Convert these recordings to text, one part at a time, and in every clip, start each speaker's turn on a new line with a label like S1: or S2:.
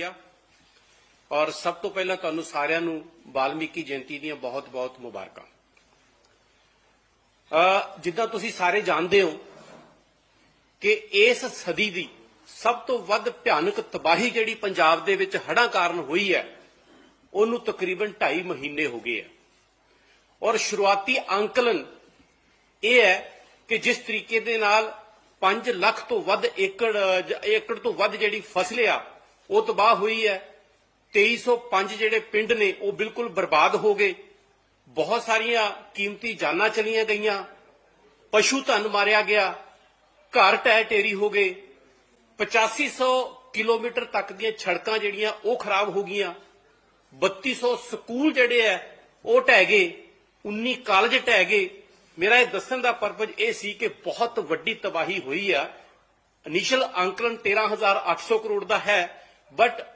S1: ਸ਼ੁਕਰੀਆ ਔਰ ਸਭ ਤੋਂ ਪਹਿਲਾਂ ਤੁਹਾਨੂੰ ਸਾਰਿਆਂ ਨੂੰ ਵਾਲਮੀਕੀ ਜਯੰਤੀ ਦੀਆਂ ਬਹੁਤ-ਬਹੁਤ ਮੁਬਾਰਕਾਂ। ਅ, ਜਿੱਦਾਂ ਤੁਸੀਂ ਸਾਰੇ ਜਾਣਦੇ ਹੋ ਕਿ ਇਸ ਸਦੀ ਦੀ ਸਭ ਤੋਂ ਵੱਧ ਭਿਆਨਕ ਤਬਾਹੀ ਜਿਹੜੀ ਪੰਜਾਬ ਦੇ ਵਿੱਚ ਹੜਾਂ ਕਾਰਨ ਹੋਈ ਹੈ, ਉਹਨੂੰ ਤਕਰੀਬਨ 2.5 ਮਹੀਨੇ ਹੋ ਗਏ ਆ। ਔਰ ਸ਼ੁਰੂਆਤੀ ਅੰਕਲਨ ਇਹ ਹੈ ਕਿ ਜਿਸ ਤਰੀਕੇ ਦੇ ਨਾਲ 5 ਲੱਖ ਤੋਂ ਵੱਧ ਏਕੜ ਏਕੜ ਤੋਂ ਵੱਧ ਜਿਹੜੀ ਫਸਲ ਆ ਉਹ ਤਬਾਹ ਹੋਈ ਹੈ। 2305 ਜਿਹੜੇ ਪਿੰਡ ਨੇ, ਉਹ ਬਿਲਕੁਲ ਬਰਬਾਦ ਹੋ ਗਏ। ਬਹੁਤ ਸਾਰੀਆਂ ਕੀਮਤੀ ਜਾਨਾਂ ਚਲੀਆਂ ਗਈਆਂ। ਪਸ਼ੂ ਧਨ ਮਾਰਿਆ ਗਿਆ। ਘਰ ਟਹਿ ਢੇਰੀ ਹੋ ਗਏ। 8500 ਕਿਲੋਮੀਟਰ ਤੱਕ ਦੀਆਂ ਸੜਕਾਂ ਜਿਹੜੀਆਂ, ਉਹ ਖਰਾਬ ਹੋ ਗਈਆਂ। 3200 ਸਕੂਲ ਜਿਹੜੇ ਆ ਉਹ ਢਹਿ ਗਏ। 19 ਕਾਲਜ ਢਹਿ ਗਏ। ਮੇਰਾ ਇਹ ਦੱਸਣ ਦਾ ਪਰਪਸ ਇਹ ਸੀ ਕਿ ਬਹੁਤ ਵੱਡੀ ਤਬਾਹੀ ਹੋਈ ਆ। ਇਨੀਸ਼ੀਅਲ ਅੰਕਲਨ 13800 ਕਰੋੜ ਦਾ ਹੈ। ਬਟ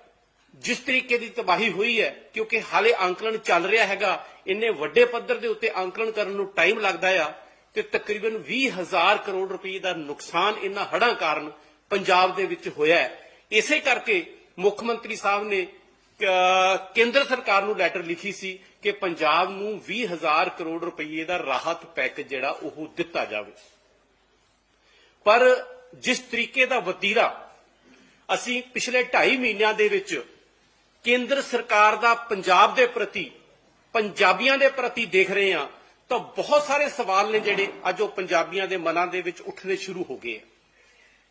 S1: ਜਿਸ ਤਰੀਕੇ ਦੀ ਤਬਾਹੀ ਹੋਈ ਹੈ, ਕਿਉਂਕਿ ਹਾਲੇ ਅੰਕਲਨ ਚੱਲ ਰਿਹਾ ਹੈਗਾ, ਇੰਨੇ ਵੱਡੇ ਪੱਧਰ ਦੇ ਉੱਤੇ ਅੰਕਲਨ ਕਰਨ ਨੂੰ ਟਾਈਮ ਲੱਗਦਾ ਆ, ਤੇ ਤਕਰੀਬਨ 20000 ਕਰੋੜ ਰੁਪਏ ਦਾ ਨੁਕਸਾਨ ਇਹਨਾਂ ਹੜਾਂ ਕਾਰਨ ਪੰਜਾਬ ਦੇ ਵਿੱਚ ਹੋਇਆ ਹੈ। ਇਸੇ ਕਰਕੇ ਮੁੱਖ ਮੰਤਰੀ ਸਾਹਿਬ ਨੇ ਕੇਂਦਰ ਸਰਕਾਰ ਨੂੰ ਲੈਟਰ ਲਿਖੀ ਸੀ ਕਿ ਪੰਜਾਬ ਨੂੰ 20000 ਕਰੋੜ ਰੁਪਏ ਦਾ ਰਾਹਤ ਪੈਕੇਜ ਜਿਹੜਾ ਉਹ ਦਿੱਤਾ ਜਾਵੇ। ਪਰ ਜਿਸ ਤਰੀਕੇ ਦਾ ਵਤੀਰਾ ਅਸੀਂ ਪਿਛਲੇ 2.5 ਮਹੀਨਿਆਂ ਦੇ ਵਿੱਚ ਕੇਂਦਰ ਸਰਕਾਰ ਦਾ ਪੰਜਾਬ ਦੇ ਪ੍ਰਤੀ, ਪੰਜਾਬੀਆਂ ਦੇ ਪ੍ਰਤੀ ਦੇਖ ਰਹੇ ਹਾਂ, ਤਾਂ ਬਹੁਤ ਸਾਰੇ ਸਵਾਲ ਨੇ ਜਿਹੜੇ ਅੱਜ ਉਹ ਪੰਜਾਬੀਆਂ ਦੇ ਮਨਾਂ ਦੇ ਵਿੱਚ ਉੱਠਣੇ ਸ਼ੁਰੂ ਹੋ ਗਏ ਆ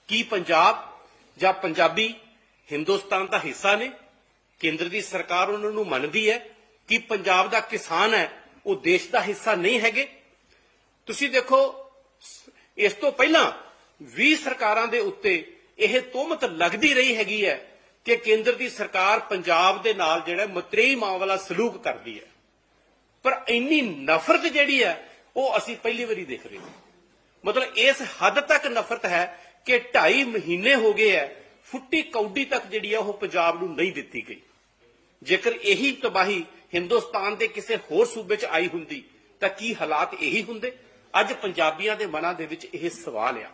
S1: ਕੀ ਪੰਜਾਬ ਜਾਂ ਪੰਜਾਬੀ ਹਿੰਦੁਸਤਾਨ ਦਾ ਹਿੱਸਾ ਨੇ? ਕੇਂਦਰ ਦੀ ਸਰਕਾਰ ਉਹਨਾਂ ਨੂੰ ਮੰਨਦੀ ਹੈ ਕਿ ਪੰਜਾਬ ਦਾ ਕਿਸਾਨ ਹੈ, ਉਹ ਦੇਸ਼ ਦਾ ਹਿੱਸਾ ਨਹੀਂ ਹੈਗੇ। ਤੁਸੀਂ ਦੇਖੋ, ਇਸ ਤੋਂ ਪਹਿਲਾਂ 20 ਸਰਕਾਰਾਂ ਦੇ ਉੱਤੇ ਇਹ ਤੋਮਤ ਲੱਗਦੀ ਰਹੀ ਹੈਗੀ ਹੈ ਕਿ ਕੇਂਦਰ ਦੀ ਸਰਕਾਰ ਪੰਜਾਬ ਦੇ ਨਾਲ ਜਿਹੜਾ ਮਤਰੇਈ ਮਾਂ ਵਾਲਾ ਸਲੂਕ ਕਰਦੀ ਹੈ। ਪਰ ਇੰਨੀ ਨਫ਼ਰਤ ਜਿਹੜੀ ਹੈ, ਉਹ ਅਸੀਂ ਪਹਿਲੀ ਵਾਰੀ ਦੇਖ ਰਹੇ ਹਾਂ। ਮਤਲਬ ਇਸ ਹੱਦ ਤੱਕ ਨਫ਼ਰਤ ਹੈ ਕਿ 2.5 ਮਹੀਨੇ ਹੋ ਗਏ ਹੈ, ਫੁੱਟੀ ਕੌਡੀ ਤੱਕ ਜਿਹੜੀ ਹੈ ਉਹ ਪੰਜਾਬ ਨੂੰ ਨਹੀਂ ਦਿੱਤੀ ਗਈ। ਜੇਕਰ ਇਹੀ ਤਬਾਹੀ ਹਿੰਦੁਸਤਾਨ ਦੇ ਕਿਸੇ ਹੋਰ ਸੂਬੇ 'ਚ ਆਈ ਹੁੰਦੀ, ਤਾਂ ਕੀ ਹਾਲਾਤ ਇਹੀ ਹੁੰਦੇ? ਅੱਜ ਪੰਜਾਬੀਆਂ ਦੇ ਮਨਾਂ ਦੇ ਵਿੱਚ ਇਹ ਸਵਾਲ ਆ।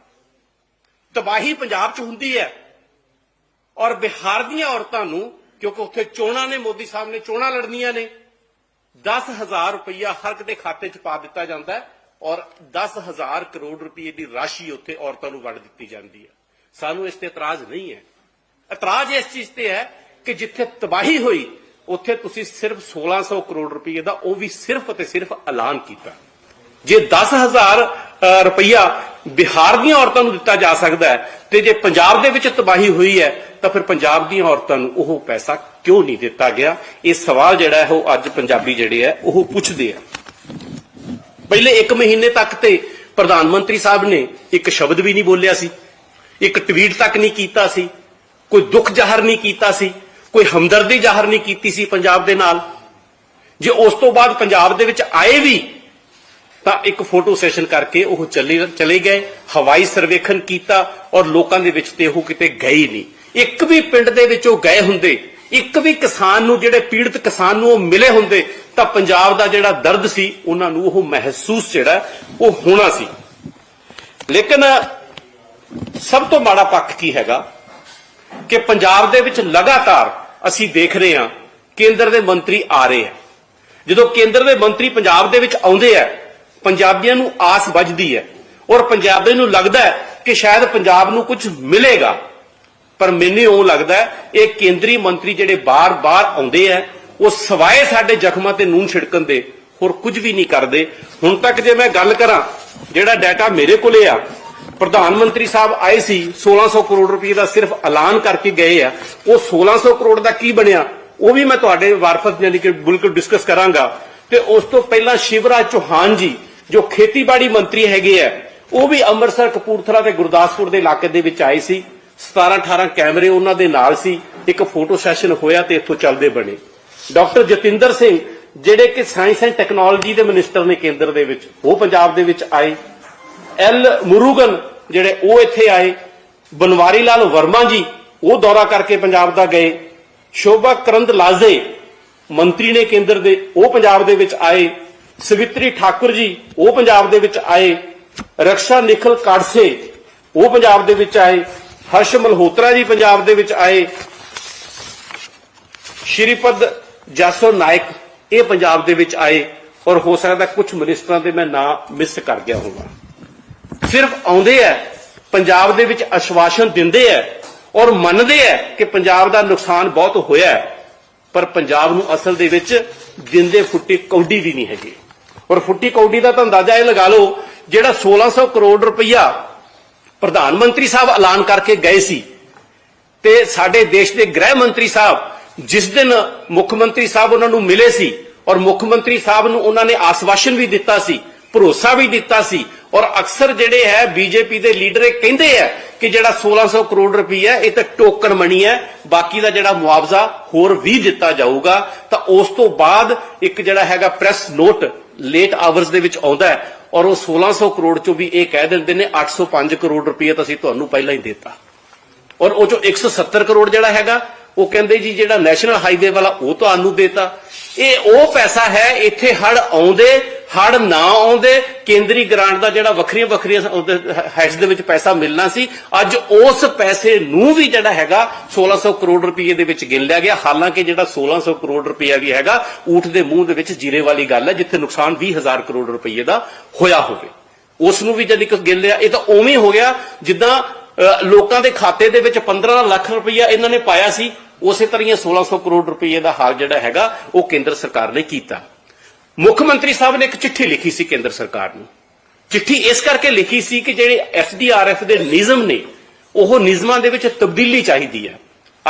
S1: ਤਬਾਹੀ ਪੰਜਾਬ 'ਚ ਹੁੰਦੀ ਹੈ। ਔਰ ਬਿਹਾਰ ਦੀਆਂ ਔਰਤਾਂ ਨੂੰ ਕਿਉਂਕਿ ਉੱਥੇ ਚੋਣਾਂ ਨੇ ਮੋਦੀ ਸਾਹਿਬ ਨੇ ਚੋਣਾਂ ਲੜਨੀਆਂ ਨੇ 10000 ਰੁਪਇਆ ਹਰ ਇੱਕ ਖਾਤੇ 'ਚ ਪਾ ਦਿੱਤਾ ਜਾਂਦਾ ਹੈ ਔਰ 10000 ਕਰੋੜ ਰੁਪਏ ਦੀ ਰਾਸ਼ੀ ਉੱਥੇ ਔਰਤਾਂ ਨੂੰ ਵੰਡ ਦਿੱਤੀ ਜਾਂਦੀ ਹੈ। ਸਾਨੂੰ ਇਸ ਤੇ ਇਤਰਾਜ਼ ਨਹੀਂ ਹੈ। ਇਤਰਾਜ਼ ਇਸ ਚੀਜ਼ ਤੇ ਹੈ ਕਿ ਜਿੱਥੇ ਤਬਾਹੀ ਹੋਈ ਉੱਥੇ ਤੁਸੀਂ ਸਿਰਫ 1600 ਕਰੋੜ ਰੁਪਏ ਦਾ ਉਹ ਵੀ ਸਿਰਫ ਅਤੇ ਸਿਰਫ ਐਲਾਨ ਕੀਤਾ। ਜੇ 10000 ਅ, ਰੁਪਇਆ ਬਿਹਾਰ ਦੀਆਂ ਔਰਤਾਂ ਨੂੰ ਦਿੱਤਾ ਜਾ ਸਕਦਾ ਹੈ ਤੇ ਜੇ ਪੰਜਾਬ ਦੇ ਵਿੱਚ ਤਬਾਹੀ ਹੋਈ ਹੈ, ਤਾਂ ਫਿਰ ਪੰਜਾਬ ਦੀਆਂ ਔਰਤਾਂ ਨੂੰ ਉਹ ਪੈਸਾ ਕਿਉਂ ਨਹੀਂ ਦਿੱਤਾ ਗਿਆ? ਇਹ ਸਵਾਲ ਜਿਹੜਾ ਹੈ, ਉਹ ਅੱਜ ਪੰਜਾਬੀ ਜਿਹੜੇ ਹੈ, ਉਹ ਪੁੱਛਦੇ ਆ। ਪਹਿਲੇ 1 ਮਹੀਨੇ ਤੱਕ ਤੇ ਪ੍ਰਧਾਨ ਮੰਤਰੀ ਸਾਹਿਬ ਨੇ ਇੱਕ ਸ਼ਬਦ ਵੀ ਨਹੀਂ ਬੋਲਿਆ ਸੀ, ਇੱਕ ਟਵੀਟ ਤੱਕ ਨਹੀਂ ਕੀਤਾ ਸੀ, ਕੋਈ ਦੁੱਖ ਜ਼ਾਹਰ ਨਹੀਂ ਕੀਤਾ ਸੀ, ਕੋਈ ਹਮਦਰਦੀ ਜ਼ਾਹਰ ਨਹੀਂ ਕੀਤੀ ਸੀ ਪੰਜਾਬ ਦੇ ਨਾਲ। ਜੇ ਉਸ ਤੋਂ ਬਾਅਦ ਪੰਜਾਬ ਦੇ ਵਿੱਚ ਆਏ ਵੀ ਤਾਂ ਇੱਕ ਫੋਟੋ ਸੈਸ਼ਨ ਕਰਕੇ ਉਹ ਚਲੇ ਚਲੇ ਗਏ, ਹਵਾਈ ਸਰਵੇਖਣ ਕੀਤਾ ਔਰ ਲੋਕਾਂ ਦੇ ਵਿੱਚ ਤੇ ਉਹ ਕਿਤੇ ਗਏ ਨਹੀਂ। ਇੱਕ ਵੀ ਪਿੰਡ ਦੇ ਵਿੱਚ ਉਹ ਗਏ ਹੁੰਦੇ, ਇੱਕ ਵੀ ਕਿਸਾਨ ਨੂੰ, ਜਿਹੜੇ ਪੀੜਤ ਕਿਸਾਨ ਨੂੰ ਉਹ ਮਿਲੇ ਹੁੰਦੇ, ਤਾਂ ਪੰਜਾਬ ਦਾ ਜਿਹੜਾ ਦਰਦ ਸੀ, ਉਹਨਾਂ ਨੂੰ ਉਹ ਮਹਿਸੂਸ ਜਿਹੜਾ, ਉਹ ਹੋਣਾ ਸੀ। ਲੇਕਿਨ ਸਭ ਤੋਂ ਮਾੜਾ ਪੱਖ ਕੀ ਹੈਗਾ? ਕਿ ਪੰਜਾਬ ਦੇ ਵਿੱਚ ਲਗਾਤਾਰ ਅਸੀਂ ਦੇਖ ਰਹੇ ਹਾਂ, ਕੇਂਦਰ ਦੇ ਮੰਤਰੀ ਆ ਰਹੇ ਆ ਜਦੋਂ ਕੇਂਦਰ ਦੇ ਮੰਤਰੀ ਪੰਜਾਬ ਦੇ ਵਿੱਚ ਆਉਂਦੇ ਆ ਪੰਜਾਬੀਆਂ ਨੂੰ ਆਸ ਵੱਜਦੀ ਹੈ ਔਰ ਪੰਜਾਬੀ ਨੂੰ ਲੱਗਦਾ ਹੈ ਕਿ ਸ਼ਾਇਦ ਪੰਜਾਬ ਨੂੰ ਕੁਝ ਮਿਲੇਗਾ। ਪਰ ਮੈਨੂੰ ਉਹ ਲੱਗਦਾ ਇਹ ਕੇਂਦਰੀ ਮੰਤਰੀ ਜਿਹੜੇ ਬਾਰ-ਬਾਰ ਆਉਂਦੇ ਆ ਉਹ ਸਵਾਏ ਸਾਡੇ ਜ਼ਖਮਾਂ ਤੇ ਨੂਨ ਛਿੜਕਣ ਦੇ ਹੋਰ ਕੁਝ ਵੀ ਨਹੀਂ ਕਰਦੇ। ਹੁਣ ਤੱਕ ਜੇ ਮੈਂ ਗੱਲ ਕਰਾਂ, ਜਿਹੜਾ ਡਾਟਾ ਮੇਰੇ ਕੋਲੇ ਆ, ਪ੍ਰਧਾਨ ਮੰਤਰੀ ਸਾਹਿਬ ਆਏ ਸੀ 1600 ਕਰੋੜ ਰੁਪਏ ਦਾ ਸਿਰਫ ਐਲਾਨ ਕਰਕੇ ਗਏ ਆ, ਉਹ 1600 ਕਰੋੜ ਦਾ ਕੀ ਬਣਿਆ, ਉਹ ਵੀ ਮੈਂ ਤੁਹਾਡੇ ਵਾਰਫਤ ਯਾਨੀ ਕਿ ਬਿਲਕੁਲ ਡਿਸਕਸ ਕਰਾਂਗਾ। ਤੇ ਉਸ ਤੋਂ ਪਹਿਲਾਂ ਸ਼ਿਵਰਾਜ ਚੌਹਾਨ ਜੀ ਜੋ ਖੇਤੀਬਾੜੀ ਮੰਤਰੀ ਹੈਗੇ ਆ, ਉਹ ਵੀ ਅੰਮ੍ਰਿਤਸਰ, ਕਪੂਰਥਲਾ ਤੇ ਗੁਰਦਾਸਪੁਰ ਦੇ ਇਲਾਕੇ ਦੇ ਵਿੱਚ ਆਏ ਸੀ। 17 18 ਕੈਮਰੇ ਉਹਨਾਂ ਦੇ ਨਾਲ ਸੀ। ਇੱਕ ਫੋਟੋ ਸੈਸ਼ਨ ਹੋਇਆ ਤੇ ਇੱਥੋਂ ਚੱਲਦੇ ਬਣੇ। ਡਾਕਟਰ ਜਤਿੰਦਰ ਸਿੰਘ, ਜਿਹੜੇ ਕਿ ਸਾਇੰਸ ਐਂਡ ਟੈਕਨੋਲੋਜੀ ਦੇ ਮਿਨਿਸਟਰ ਨੇ ਕੇਂਦਰ ਦੇ ਵਿੱਚ, ਉਹ ਪੰਜਾਬ ਦੇ ਵਿੱਚ ਆਏ। ਐਲ ਮੁਰੂਗਨ, ਜਿਹੜੇ ਉਹ ਇੱਥੇ ਆਏ। ਬਨਵਾਰੀ ਲਾਲ ਵਰਮਾ ਜੀ, ਉਹ ਦੌਰਾ ਕਰਕੇ ਪੰਜਾਬ ਦਾ ਗਏ। ਸ਼ੋਭਾ ਕਰੰਦ ਲਾਜ਼ੇ ਮੰਤਰੀ ਨੇ ਕੇਂਦਰ ਦੇ, ਉਹ ਪੰਜਾਬ ਦੇ ਵਿੱਚ ਆਏ। ਸਵਿਤਰੀ ਠਾਕੁਰ ਜੀ, ਉਹ ਪੰਜਾਬ ਦੇ ਵਿੱਚ ਆਏ। ਰਕਸ਼ਾ ਨਿਖਲ ਕਾੜਸੇ, ਉਹ ਪੰਜਾਬ ਦੇ ਵਿੱਚ ਆਏ। ਹਰਸ਼ ਮਲਹੋਤਰਾ ਜੀ ਪੰਜਾਬ ਦੇ ਵਿੱਚ ਆਏ। ਸ਼੍ਰੀਪਦ ਜਾਸੋ ਨਾਇਕ, ਇਹ ਪੰਜਾਬ ਦੇ ਵਿੱਚ ਆਏ। ਔਰ ਹੋ ਸਕਦਾ ਕੁਝ ਮਿਨਿਸਟਰਾਂ ਦੇ ਮੈਂ ਨਾਂ ਮਿਸ ਕਰ ਗਿਆ ਹੋਵਾਂ। ਸਿਰਫ ਆਉਂਦੇ ਆ ਪੰਜਾਬ ਦੇ ਵਿੱਚ ਅਸ਼ਵਾਸਨ ਦਿੰਦੇ ਆ ਔਰ ਮੰਨਦੇ ਆ ਕਿ ਪੰਜਾਬ ਦਾ ਨੁਕਸਾਨ ਬਹੁਤ ਹੋਇਆ ਪਰ ਪੰਜਾਬ ਨੂੰ ਅਸਲ ਦੇ ਵਿੱਚ ਦਿੰਦੇ ਫੁੱਟੀ ਕੌਡੀ ਵੀ ਨਹੀਂ ਹੈਗੀ। ਔਰ ਫੁੱਟੀ ਕੌਡੀ ਦਾ ਤਾਂ ਅੰਦਾਜ਼ਾ ਇਹ ਲਗਾ ਲਓ, ਜਿਹੜਾ 1600 ਕਰੋੜ ਰੁਪਈਆ ਪ੍ਰਧਾਨ ਮੰਤਰੀ ਸਾਹਿਬ ਐਲਾਨ ਕਰਕੇ ਗਏ ਸੀ ਤੇ ਸਾਡੇ ਦੇਸ਼ ਦੇ ਗ੍ਰਹਿ ਮੰਤਰੀ ਸਾਹਿਬ ਜਿਸ ਦਿਨ ਮੁੱਖ ਮੰਤਰੀ ਸਾਹਿਬ ਉਹਨਾਂ ਨੂੰ ਮਿਲੇ ਸੀ ਔਰ ਮੁੱਖ ਮੰਤਰੀ ਸਾਹਿਬ ਨੂੰ ਉਹਨਾਂ ਨੇ ਆਸਵਾਸ਼ਨ ਵੀ ਦਿੱਤਾ ਸੀ, ਭਰੋਸਾ ਵੀ ਦਿੱਤਾ ਸੀ ਔਰ ਅਕਸਰ ਜਿਹੜੇ ਹੈ ਬੀਜੇਪੀ ਦੇ ਲੀਡਰ ਇਹ ਕਹਿੰਦੇ ਆ ਕਿ ਜਿਹੜਾ 1600 ਕਰੋੜ ਰੁਪਈਆ ਇਹ ਤਾਂ ਟੋਕਨ ਮਣੀ ਹੈ, ਬਾਕੀ ਦਾ ਜਿਹੜਾ ਮੁਆਵਜ਼ਾ ਹੋਰ ਵੀ ਦਿੱਤਾ ਜਾਊਗਾ, ਤਾਂ ਉਸ ਤੋਂ ਬਾਅਦ ਇੱਕ ਜਿਹੜਾ ਹੈਗਾ ਪ੍ਰੈਸ ਨੋਟ ਲੇਟ ਆਵਰਸ ਦੇ ਵਿੱਚ ਆਉਂਦਾ ਹੈ ਔਰ ਉਹ 1600 ਕਰੋੜ ਚੋਂ ਵੀ ਇਹ ਕਹਿ ਦਿੰਦੇ ਨੇ 805 ਕਰੋੜ ਰੁਪਈਆ ਤਾਂ ਅਸੀਂ ਤੁਹਾਨੂੰ ਪਹਿਲਾਂ ਹੀ ਦਿੱਤਾ। ਔਰ ਉਹ ਚੋਂ 170 ਕਰੋੜ ਜਿਹੜਾ ਹੈਗਾ, ਉਹ ਕਹਿੰਦੇ ਜੀ ਜਿਹੜਾ ਨੈਸ਼ਨਲ ਹਾਈਵੇ ਵਾਲਾ ਉਹ ਤੁਹਾਨੂੰ ਦੇਤਾ। ਇਹ ਉਹ ਪੈਸਾ ਹੈ, ਇੱਥੇ ਹੜ ਆਉਂਦੇ ਹੜ ਨਾ ਆਉਂਦੇ। ਕੇਂਦਰੀ ਗ੍ਰਾਂਟ ਦਾ ਜਿਹੜਾ ਵੱਖਰੀਆਂ ਵੱਖਰੀਆਂ ਹੈਡਸ ਦੇ ਵਿੱਚ ਪੈਸਾ ਮਿਲਣਾ ਸੀ। ਅੱਜ ਉਸ ਪੈਸੇ ਨੂੰ ਵੀ ਜਿਹੜਾ ਹੈਗਾ 1600 ਕਰੋੜ ਰੁਪਏ ਦੇ ਵਿੱਚ ਗਿਣ ਲਿਆ ਗਿਆ। ਹਾਲਾਂਕਿ ਜਿਹੜਾ 1600 ਕਰੋੜ ਰੁਪਇਆ ਵੀ ਹੈਗਾ, ਊਠ ਦੇ ਮੂੰਹ ਦੇ ਵਿੱਚ ਜੀਰੇ ਵਾਲੀ ਗੱਲ ਹੈ, ਜਿੱਥੇ ਨੁਕਸਾਨ 20000 ਕਰੋੜ ਰੁਪਏ ਦਾ ਹੋਇਆ ਹੋਵੇ। ਉਸ ਨੂੰ ਵੀ ਜਦ ਇੱਕ ਗਿਣ ਲਿਆ, ਇਹ ਤਾਂ ਉਵੇਂ ਹੋ ਗਿਆ। ਜਿੱਦਾਂ ਲੋਕਾਂ ਦੇ ਖਾਤੇ ਦੇ ਵਿੱਚ 15 ਲੱਖ ਰੁਪਈਆ ਇਹਨਾਂ ਨੇ ਪਾਇਆ ਸੀ। ਉਸੇ ਤਰ੍ਹਾਂ ਹੀ ਇਹ 1600 ਕਰੋੜ ਰੁਪਏ ਦਾ ਹਾਲ ਜਿਹੜਾ ਹੈਗਾ, ਉਹ ਕੇਂਦਰ ਸਰਕਾਰ ਨੇ ਕੀਤਾ। ਮੁੱਖ ਮੰਤਰੀ ਸਾਹਿਬ ਨੇ ਇੱਕ ਚਿੱਠੀ ਲਿਖੀ ਸੀ ਕੇਂਦਰ ਸਰਕਾਰ ਨੂੰ। ਚਿੱਠੀ ਇਸ ਕਰਕੇ ਲਿਖੀ ਸੀ ਕਿ ਜਿਹੜੇ ਐਸਡੀਆਰਐਫ ਦੇ ਨਿਯਮ ਨੇ, ਉਹ ਨਿਯਮਾਂ ਦੇ ਵਿੱਚ ਤਬਦੀਲੀ ਚਾਹੀਦੀ ਹੈ।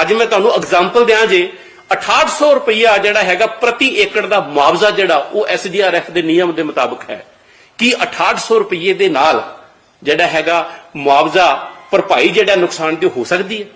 S1: ਅੱਜ ਮੈਂ ਤੁਹਾਨੂੰ ਐਗਜ਼ਾਮਪਲ ਦਿਆਂ ਜੇ 6800 ਰੁਪਈਆ ਜਿਹੜਾ ਹੈਗਾ ਪ੍ਰਤੀ ਏਕੜ ਦਾ ਮੁਆਵਜ਼ਾ ਜਿਹੜਾ, ਉਹ ਐਸਡੀਆਰਐਫ ਦੇ ਨਿਯਮ ਦੇ ਮੁਤਾਬਕ ਹੈ। ਕੀ 6800 ਰੁਪਏ ਦੇ ਨਾਲ ਜਿਹੜਾ ਹੈਗਾ ਮੁਆਵਜ਼ਾ ਭਰਪਾਈ ਜਿਹੜਾ ਨੁਕਸਾਨ ਦੀ ਹੋ ਸਕਦੀ ਹੈ?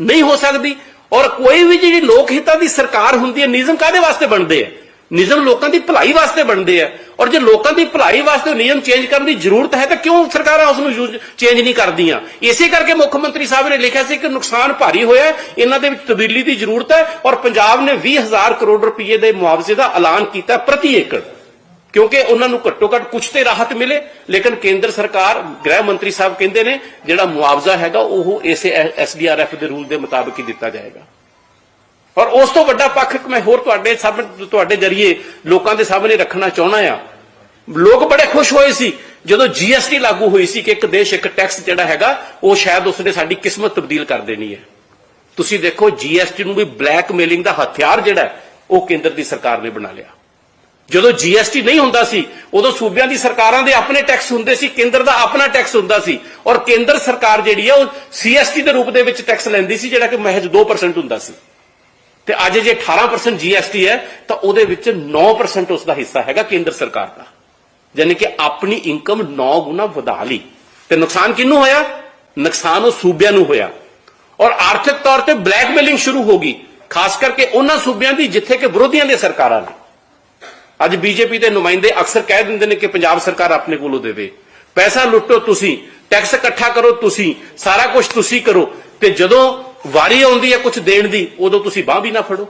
S1: ਨਹੀਂ ਹੋ ਸਕਦੀ। ਔਰ ਕੋਈ ਵੀ ਜਿਹੜੀ ਲੋਕ ਹਿੱਤਾਂ ਦੀ ਸਰਕਾਰ ਹੁੰਦੀ ਹੈ, ਨਿਯਮ ਕਾਦੇ ਵਾਸਤੇ ਬਣਦੇ ਆ? ਨਿਯਮ ਲੋਕਾਂ ਦੀ ਭਲਾਈ ਵਾਸਤੇ ਬਣਦੇ ਆ। ਔਰ ਜੇ ਲੋਕਾਂ ਦੀ ਭਲਾਈ ਵਾਸਤੇ ਨਿਯਮ ਚੇਂਜ ਕਰਨ ਦੀ ਜ਼ਰੂਰਤ ਹੈ, ਤਾਂ ਕਿਉਂ ਸਰਕਾਰਾਂ ਉਸ ਨੂੰ ਚੇਂਜ ਨਹੀਂ ਕਰਦੀਆਂ? ਇਸੇ ਕਰਕੇ ਮੁੱਖ ਮੰਤਰੀ ਸਾਹਿਬ ਨੇ ਲਿਖਿਆ ਸੀ ਕਿ ਨੁਕਸਾਨ ਭਾਰੀ ਹੋਇਆ ਇਹਨਾਂ ਦੇ ਵਿੱਚ ਤਬਦੀਲੀ ਦੀ ਜ਼ਰੂਰਤ ਹੈ, ਔਰ ਪੰਜਾਬ ਨੇ 20000 ਕਰੋੜ ਰੁਪਏ ਦੇ ਮੁਆਵਜ਼ੇ ਦਾ ਐਲਾਨ ਕੀਤਾ ਪ੍ਰਤੀ ਏਕੜ। ਕਿਉਂਕਿ ਉਹਨਾਂ ਨੂੰ ਘੱਟੋ ਘੱਟ ਕੁਝ ਤੇ ਰਾਹਤ ਮਿਲੇ, ਲੇਕਿਨ ਕੇਂਦਰ ਸਰਕਾਰ, ਗ੍ਰਹਿ ਮੰਤਰੀ ਸਾਹਿਬ ਕਹਿੰਦੇ ਨੇ, ਜਿਹੜਾ ਮੁਆਵਜ਼ਾ ਹੈਗਾ, ਉਹ ਇਸੇ ਐਸਡੀਆਰਐਫ ਦੇ ਰੂਲ ਦੇ ਮੁਤਾਬਕ ਹੀ ਦਿੱਤਾ ਜਾਏਗਾ। ਔਰ ਉਸ ਤੋਂ ਵੱਡਾ ਪੱਖ ਮੈਂ ਹੋਰ ਤੁਹਾਡੇ ਸਾਹਮਣੇ, ਤੁਹਾਡੇ ਜਰੀਏ ਲੋਕਾਂ ਦੇ ਸਾਹਮਣੇ ਰੱਖਣਾ ਚਾਹੁੰਦਾ ਆ। ਲੋਕ ਬੜੇ ਖੁਸ਼ ਹੋਏ ਸੀ, ਜਦੋਂ ਜੀਐਸਟੀ ਲਾਗੂ ਹੋਈ ਸੀ ਕਿ ਇੱਕ ਦੇਸ਼, ਇੱਕ ਟੈਕਸ ਜਿਹੜਾ ਹੈਗਾ, ਉਹ ਸ਼ਾਇਦ ਉਸਨੇ ਸਾਡੀ ਕਿਸਮਤ ਤਬਦੀਲ ਕਰ ਦੇਣੀ ਹੈ। ਤੁਸੀਂ ਦੇਖੋ ਜੀਐਸਟੀ ਨੂੰ ਵੀ ਬਲੈਕਮੇਲਿੰਗ ਦਾ ਹਥਿਆਰ ਜਿਹੜਾ ਉਹ ਕੇਂਦਰ ਦੀ ਸਰਕਾਰ ਨੇ ਬਣਾ ਲਿਆ। ਜਦੋਂ ਜੀਐਸਟੀ ਨਹੀਂ ਹੁੰਦਾ ਸੀ, ਉਦੋਂ ਸੂਬਿਆਂ ਦੀ ਸਰਕਾਰਾਂ ਦੇ ਆਪਣੇ ਟੈਕਸ ਹੁੰਦੇ ਸੀ, ਕੇਂਦਰ ਦਾ ਆਪਣਾ ਟੈਕਸ ਹੁੰਦਾ ਸੀ ਔਰ ਕੇਂਦਰ ਸਰਕਾਰ ਜਿਹੜੀ ਆ, ਉਹ ਸੀਐਸਟੀ ਦੇ ਰੂਪ ਦੇ ਵਿੱਚ ਟੈਕਸ ਲੈਂਦੀ ਸੀ, ਜਿਹੜਾ ਕਿ ਮਹਿਜ 2% ਹੁੰਦਾ ਸੀ। ਤੇ ਅੱਜ ਜੇ 18% ਜੀਐਸਟੀ ਹੈ, ਤਾਂ ਉਹਦੇ ਵਿੱਚ 9% ਉਸ ਦਾ ਹਿੱਸਾ ਹੈਗਾ ਕੇਂਦਰ ਸਰਕਾਰ ਦਾ। ਯਾਨੀ ਕਿ ਆਪਣੀ ਇਨਕਮ 9 ਗੁਣਾ ਵਧਾ ਲਈ। ਤੇ ਨੁਕਸਾਨ ਕਿਹਨੂੰ ਹੋਇਆ? ਨੁਕਸਾਨ ਉਹ ਸੂਬਿਆਂ ਨੂੰ ਹੋਇਆ। ਔਰ ਆਰਥਿਕ ਤੌਰ ਤੇ ਬਲੈਕਮੇਲਿੰਗ ਸ਼ੁਰੂ ਹੋ ਗਈ, ਖਾਸ ਕਰਕੇ ਉਹਨਾਂ ਸੂਬਿਆਂ ਦੀ, ਜਿੱਥੇ ਕਿ ਵਿਰੋਧੀਆਂ ਦੇ ਸਰਕਾਰਾਂ ਨੇ। ਅੱਜ ਬੀਜੇਪੀ ਦੇ ਨੁਮਾਇੰਦੇ ਅਕਸਰ ਕਹਿ ਦਿੰਦੇ ਨੇ ਕਿ ਪੰਜਾਬ ਸਰਕਾਰ ਆਪਣੇ ਕੋਲੋਂ ਦੇਵੇ। ਪੈਸਾ ਲੁੱਟੋ ਤੁਸੀਂ, ਟੈਕਸ ਇਕੱਠਾ ਕਰੋ ਤੁਸੀਂ, ਸਾਰਾ ਕੁਝ ਤੁਸੀਂ ਕਰੋ ਤੇ ਜਦੋਂ ਵਾਰੀ ਆਉਂਦੀ ਹੈ ਕੁਝ ਦੇਣ ਦੀ, ਉਦੋਂ ਤੁਸੀਂ ਬਾਹ ਵੀ ਨਾ ਫੜੋ।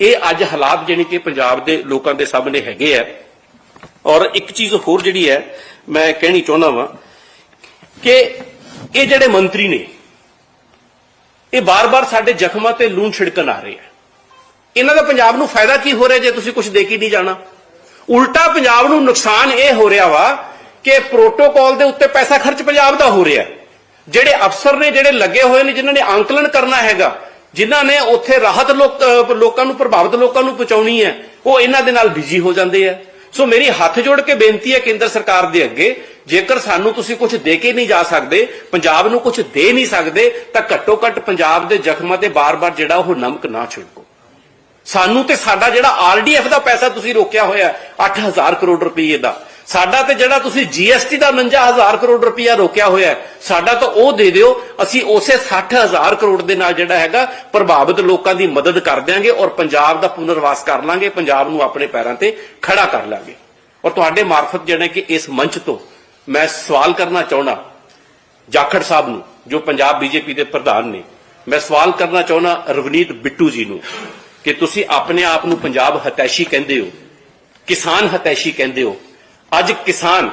S1: ਇਹ ਅੱਜ ਹਾਲਾਤ ਜਿਹੜੇ ਕਿ ਪੰਜਾਬ ਦੇ ਲੋਕਾਂ ਦੇ ਸਾਹਮਣੇ ਹੈਗੇ ਆ। ਔਰ ਇੱਕ ਚੀਜ਼ ਹੋਰ ਜਿਹੜੀ ਹੈ, ਮੈਂ ਕਹਿਣੀ ਚਾਹੁੰਦਾ ਵਾਂ ਕਿ ਇਹ ਜਿਹੜੇ ਮੰਤਰੀ ਨੇ, ਇਹ ਬਾਰ-ਬਾਰ ਸਾਡੇ ਜ਼ਖਮਾਂ ਤੇ ਲੂਣ ਛਿੜਕਣ ਆ ਰਹੇ ਆ। ਇਹਨਾਂ ਦਾ ਪੰਜਾਬ ਨੂੰ ਫਾਇਦਾ ਕੀ ਹੋ ਰਿਹਾ ਜੇ ਤੁਸੀਂ ਕੁਝ ਦੇ ਕੇ ਨਹੀਂ ਜਾਣਾ? ਉਲਟਾ ਪੰਜਾਬ ਨੂੰ ਨੁਕਸਾਨ ਇਹ ਹੋ ਰਿਹਾ ਵਾ ਕਿ ਪ੍ਰੋਟੋਕਾਲ ਦੇ ਉੱਤੇ ਪੈਸਾ ਖਰਚ ਪੰਜਾਬ ਦਾ ਹੋ ਰਿਹਾ ਜਿਹੜੇ ਅਫਸਰ ਨੇ, ਜਿਹੜੇ ਲੱਗੇ ਹੋਏ ਨੇ, ਜਿਨ੍ਹਾਂ ਨੇ ਆਂਕਲਨ ਕਰਨਾ ਹੈਗਾ, ਜਿਨ੍ਹਾਂ ਨੇ ਉੱਥੇ ਰਾਹਤ ਲੋਕਾਂ ਨੂੰ, ਪ੍ਰਭਾਵਿਤ ਲੋਕਾਂ ਨੂੰ ਪਹੁੰਚਾਉਣੀ ਹੈ, ਉਹ ਇਹਨਾਂ ਦੇ ਨਾਲ ਬਿਜ਼ੀ ਹੋ ਜਾਂਦੇ ਆ। ਸੋ ਮੇਰੀ ਹੱਥ ਜੋੜ ਕੇ ਬੇਨਤੀ ਹੈ ਕੇਂਦਰ ਸਰਕਾਰ ਦੇ ਅੱਗੇ, ਜੇਕਰ ਸਾਨੂੰ ਤੁਸੀਂ ਕੁਝ ਦੇ ਕੇ ਨਹੀਂ ਜਾ ਸਕਦੇ, ਪੰਜਾਬ ਨੂੰ ਕੁਝ ਦੇ ਨਹੀਂ ਸਕਦੇ, ਤਾਂ ਘੱਟੋ ਘੱਟ ਪੰਜਾਬ ਦੇ ਜ਼ਖਮਾਂ ਤੇ ਬਾਰ-ਬਾਰ ਜਿਹੜਾ ਉਹ ਨਮਕ ਨਾ ਛਿੜਕੋ। ਸਾਨੂੰ ਤੇ ਸਾਡਾ ਜਿਹੜਾ ਆਰਡੀਐਫ ਦਾ ਪੈਸਾ ਤੁਸੀਂ ਰੋਕਿਆ ਹੋਇਆ 8000 ਕਰੋੜ ਰੁਪਏ ਦਾ। ਸਾਡਾ ਤੇ ਜਿਹੜਾ ਤੁਸੀਂ ਜੀਐਸਟੀ ਦਾ 49000 ਕਰੋੜ ਰੁਪਇਆ ਰੋਕਿਆ ਹੋਇਆ ਸਾਡਾ ਤਾਂ ਉਹ ਦੇ ਦਿਓ, ਅਸੀਂ ਉਸੇ 60000 ਕਰੋੜ ਦੇ ਨਾਲ ਜਿਹੜਾ ਹੈਗਾ, ਪ੍ਰਭਾਵਿਤ ਲੋਕਾਂ ਦੀ ਮਦਦ ਕਰ ਦਿਆਂਗੇ ਔਰ ਪੰਜਾਬ ਦਾ ਪੁਨਰਵਾਸ ਕਰ ਲਾਂਗੇ, ਪੰਜਾਬ ਨੂੰ ਆਪਣੇ ਪੈਰਾਂ ਤੇ ਖੜਾ ਕਰ ਲਾਂਗੇ। ਔਰ ਤੁਹਾਡੇ ਮਾਰਫਤ ਜਿਹੜੇ ਕਿ ਇਸ ਮੰਚ ਤੋਂ ਮੈਂ ਸਵਾਲ ਕਰਨਾ ਚਾਹੁੰਦਾ, ਜਾਖੜ ਸਾਹਿਬ ਨੂੰ, ਜੋ ਪੰਜਾਬ ਬੀਜੇਪੀ ਦੇ ਪ੍ਰਧਾਨ ਨੇ, ਮੈਂ ਸਵਾਲ ਕਰਨਾ ਚਾਹੁੰਦਾ ਰਵਨੀਤ ਬਿੱਟੂ ਜੀ ਨੂੰ। ਕਿ ਤੁਸੀਂ ਆਪਣੇ ਆਪ ਨੂੰ ਪੰਜਾਬ ਹਤੈਸ਼ੀ ਕਹਿੰਦੇ ਹੋ, ਕਿਸਾਨ ਹਤੈਸ਼ੀ ਕਹਿੰਦੇ ਹੋ। ਅੱਜ ਕਿਸਾਨ,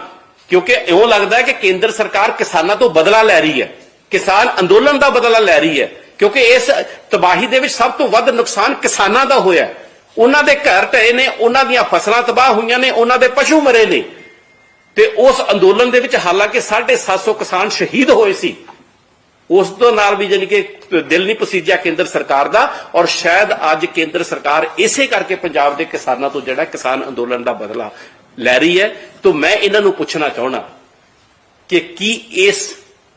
S1: ਕਿਉਂਕਿ ਇਉਂ ਲੱਗਦਾ ਹੈ ਕਿ ਕੇਂਦਰ ਸਰਕਾਰ ਕਿਸਾਨਾਂ ਤੋਂ ਬਦਲਾ ਲੈ ਰਹੀ ਹੈ। ਕਿਸਾਨ ਅੰਦੋਲਨ ਦਾ ਬਦਲਾ ਲੈ ਰਹੀ ਹੈ, ਕਿਉਂਕਿ ਇਸ ਤਬਾਹੀ ਦੇ ਵਿੱਚ ਸਭ ਤੋਂ ਵੱਧ ਨੁਕਸਾਨ ਕਿਸਾਨਾਂ ਦਾ ਹੋਇਆ ਉਹਨਾਂ ਦੇ ਘਰ ਢਏ ਨੇ, ਉਹਨਾਂ ਦੀਆਂ ਫਸਲਾਂ ਤਬਾਹ ਹੋਈਆਂ ਨੇ, ਉਹਨਾਂ ਦੇ ਪਸ਼ੂ ਮਰੇ ਨੇ। ਤੇ ਉਸ ਅੰਦੋਲਨ ਦੇ ਵਿੱਚ ਹਾਲਾਂਕਿ 750 ਕਿਸਾਨ ਸ਼ਹੀਦ ਹੋਏ ਸੀ। ਉਸ ਤੋਂ ਨਾਲ ਵੀ ਜਾਣੀ ਕਿ ਦਿਲ ਨਹੀਂ ਪਸੀਜਿਆ ਕੇਂਦਰ ਸਰਕਾਰ ਦਾ ਔਰ ਸ਼ਾਇਦ ਅੱਜ ਕੇਂਦਰ ਸਰਕਾਰ ਇਸੇ ਕਰਕੇ ਪੰਜਾਬ ਦੇ ਕਿਸਾਨਾਂ ਤੋਂ ਜਿਹੜਾ ਕਿਸਾਨ ਅੰਦੋਲਨ ਦਾ ਬਦਲਾ ਲੈ ਰਹੀ ਹੈ। ਤਾਂ ਮੈਂ ਇਹਨਾਂ ਨੂੰ ਪੁੱਛਣਾ ਚਾਹਣਾ ਕਿ ਕੀ ਇਸ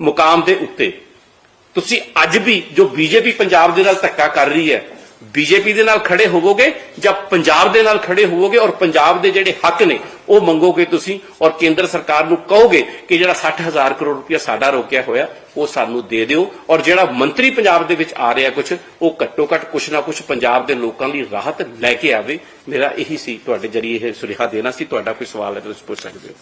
S1: ਮੁਕਾਮ ਦੇ ਉੱਤੇ ਤੁਸੀਂ ਅੱਜ ਵੀ ਜੋ ਬੀਜੇਪੀ ਪੰਜਾਬ ਦੇ ਨਾਲ ਧੱਕਾ ਕਰ ਰਹੀ ਹੈ ਬੀਜੇਪੀ ਦੇ ਨਾਲ ਖੜੇ ਹੋਵੋਗੇ ਜਾਂ ਪੰਜਾਬ ਦੇ ਨਾਲ ਖੜੇ ਹੋਵੋਗੇ ਔਰ ਪੰਜਾਬ ਦੇ ਜਿਹੜੇ ਹੱਕ ਨੇ ਉਹ ਮੰਗੋਗੇ ਤੁਸੀਂ ਔਰ ਕੇਂਦਰ ਸਰਕਾਰ ਨੂੰ ਕਹੋਗੇ ਕਿ ਜਿਹੜਾ 60000 ਕਰੋੜ ਰੁਪਇਆ ਸਾਡਾ ਰੋਕਿਆ ਹੋਇਆ, ਉਹ ਸਾਨੂੰ ਦੇ ਦਿਓ ਔਰ ਜਿਹੜਾ ਮੰਤਰੀ ਪੰਜਾਬ ਦੇ ਵਿੱਚ ਆ ਰਿਹਾ ਕੁਝ ਉਹ ਘੱਟੋ ਘੱਟ ਕੁਛ ਨਾ ਕੁਛ ਪੰਜਾਬ ਦੇ ਲੋਕਾਂ ਲਈ ਰਾਹਤ ਲੈ ਕੇ ਆਵੇ। ਮੇਰਾ ਇਹੀ ਸੀ, ਤੁਹਾਡੇ ਜਰੀਏ ਇਹ ਸੁਨੇਹਾ ਦੇਣਾ ਸੀ। ਤੁਹਾਡਾ ਕੋਈ ਸਵਾਲ ਹੈ ਤਾਂ ਤੁਸੀਂ ਪੁੱਛ ਸਕਦੇ ਹੋ।